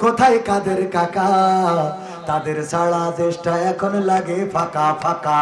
কোথায় কাদের কাকা? তাদের সারা এখন লাগে ফাঁকা ফাঁকা।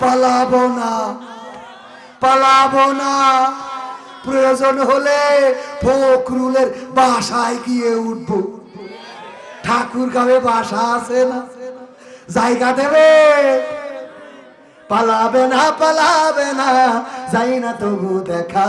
পালাবো না পালাবো না। প্রয়োজন হলে ফকরুলের বাসায় গিয়ে উঠবো। ঠাকুর গাবে বাসা আছে না? জায়গা দেবে? পালাবে না পালাবে না, যাই না তবু দেখা।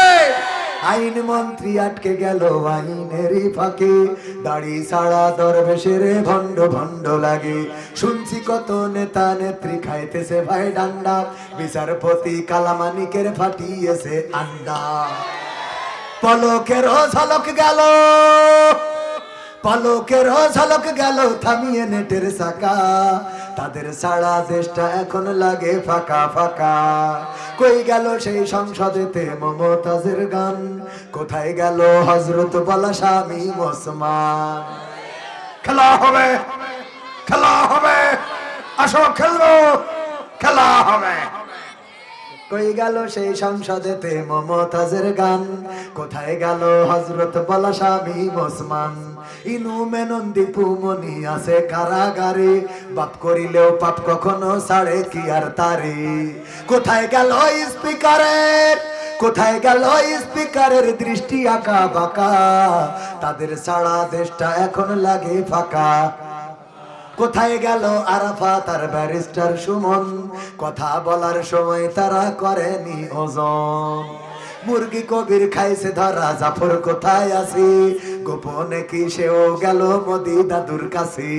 আইন মন্ত্রী আটকে গেল আইনেরই ফাঁকে। দাড়ি সারা দরবেশের ভণ্ড ভণ্ড লাগে। শুনছি কত নেতা নেত্রী খাইতেছে ভাই ডান্ডা। বিচারপতি কালামানিকের ফাটিয়েছে আন্ডা। পলকের ঝলক গেল। পলকের ঝলক গেল থামিয়ে নেটের সাকা তাদের সারা দেশটা এখন লাগে ফাঁকা ফাঁকা। কই গেল সেই সংসদেতে মমতাজের গান? কোথায় গেল হজরত বলা স্বামী মোসমান খেলা হবে খেলা হবে। আসো, খেলব, খেলা হবে। কই গেল সেই সংসদেতে মমতাজের গান? কোথায় গেল হজরত বলা স্বামী ওসমান? ইনু মেনন দীপু মনি আছে কারাগারে, বাপ করিলেও পাপ কখনো ছাড়ে কি আর তারে? কোথায় গেল স্পিকারের কোথায় গেল স্পিকারের দৃষ্টি আঁকা বাঁকা? তাদের সারা দেশটা এখন লাগে ফাঁকা। কোথায় গেল আরাফা তার ব্যারিস্টার সুমন? কথা বলার সময় তারা করেনি ওজন। মুরগি কবির খাইছে ধরা, জাফর কোথায় আছে? গোপনে কি সেও গেল মোদি দাদুর কাছে?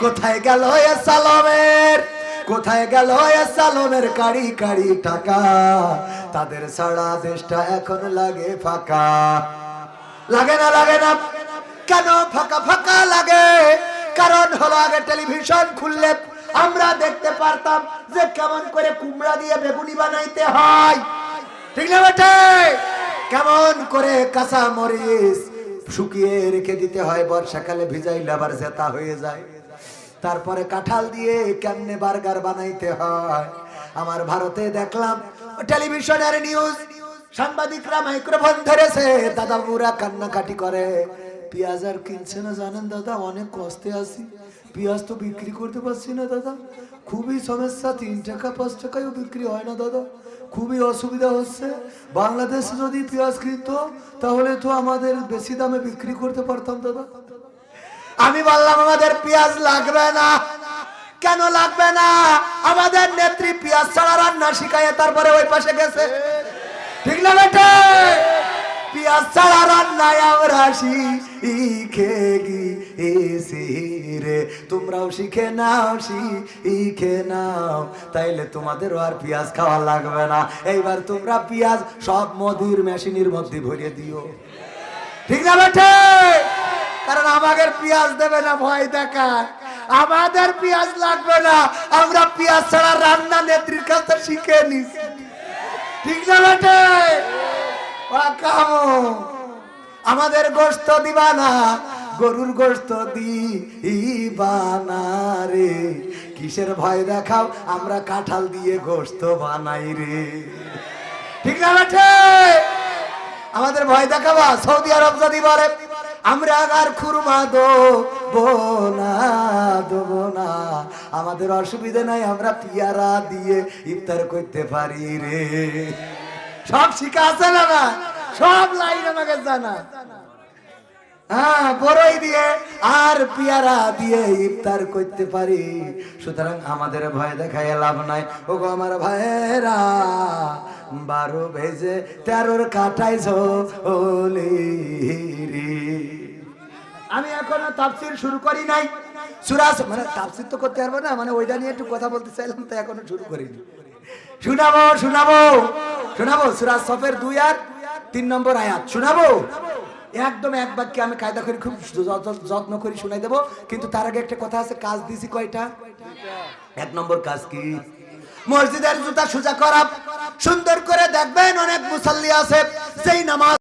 কোথায় গেল সালামের কোথায় গেল সালমের কাড়ি কাড়ি টাকা? তাদের সারা দেশটা এখন লাগে ফাঁকা। লাগে না লাগে না। কেন ফাঁকা ফাঁকা লাগে? কারণ হলো আগে টেলিভিশন খুললে আমরা দেখতে পারতাম যে কেমন করে কুমড়া দিয়ে বেগুনি বানাইতে হয়। ঠিক না বেটে? কেমন করে কাঁচা মরিচ শুকিয়ে রেখে দিতে হয়, বর্ষাকালে ভিজাইলে আবার জেতা হয়ে যায়। তারপরে কাঁঠাল দিয়ে কেমনে বার্গার বানাইতে হয়? আমার ভারতে দেখলাম, টেলিভিশনের নিউজ সাংবাদিকরা মাইক্রোফোন ধরেছে, দাদা বুড়া কান্নাকাটি করে। পেঁয়াজ আর কিনছে না জানেন দাদা? অনেক কষ্টে আছি। পেঁয়াজ তো বিক্রি করতে পারছি না দাদা। খুবই সমস্যা, তিন টাকা, পাঁচ টাকায়ও বিক্রি হয় না দাদা। খুবই অসুবিধা হচ্ছে। বাংলাদেশে যদি পেঁয়াজ কিনত, তাহলে তো আমাদের বেশি দামে বিক্রি করতে পারতাম দাদা। আমি বললাম, আমাদের পেঁয়াজ লাগবে না। কেন লাগবে না? আমাদের নেত্রী পেঁয়াজ ছাড়া রান্না শিখায় তারপরে ওই পাশে গেছে। ঠিক না বেটে? পেঁয়াজ ছাড়া রান্নায় আমরা শিখে গিয়েছি রে তোমরাও শিখে নাও শিখে নাও তাইলে তোমাদেরও আর পেঁয়াজ খাওয়া লাগবে না এইবার তোমরা পেঁয়াজ সব মধুর মেশিনের মধ্যে ভরে দিও ঠিক না বেটে কারণ আমাদের পেঁয়াজ দেবে না ভয় দেখায় আমাদের পেঁয়াজ লাগবে না আমরা পেঁয়াজ ছাড়া রান্না নেত্রীর কাছে শিখে নিছি ঠিক না কামো আমাদের গোস্ত দিবা না গরুর গোস্ত দিবা না রে। কিসের ভয় দেখাও, আমরা কাঁঠাল দিয়ে গোস্ত বানাই রে। ঠিক না আমাদের ভয় দেখাবা, সৌদি আরব যদি বলে, আমরা আর খুরমা দেবো না দেবো না। আমাদের অসুবিধা নাই, আমরা পিয়ারা দিয়ে ইফতার করতে পারি রে। সব শিখা আছে না না? সব লাইন আমাকে জানা। হ্যাঁ দিয়ে আর দিয়ে ইফতার করতে পারি। সুতরাং আমাদের ভয় দেখায় লাভ নাই। ও গো আমার ভাইয়েরা, বারো ভেজে তেরোর কাটাইছ ওলি আমি এখনও তাফসির শুরু করি নাই। সুরাস মানে তাফসির তো করতে পারব না মানে ওইটা নিয়ে একটু কথা বলতে চাইলাম তো এখনও শুরু করিনি। শুনাবো শুনাবো। শোনাবো? সুরাজ সফের দুই আর তিন নম্বর আয়াত। শোনাবো? একদম এক বাক্যে আমি কায়দা করে, খুব যত্ন করে শুনাই দেবো। কিন্তু তার আগে একটা কথা আছে, কাজ দিছি কয়টা? এক নম্বর কাজ কি? মসজিদের জুতা সোজা করা। সুন্দর করে দেখবেন অনেক মুসল্লি আছে সেই নামাজ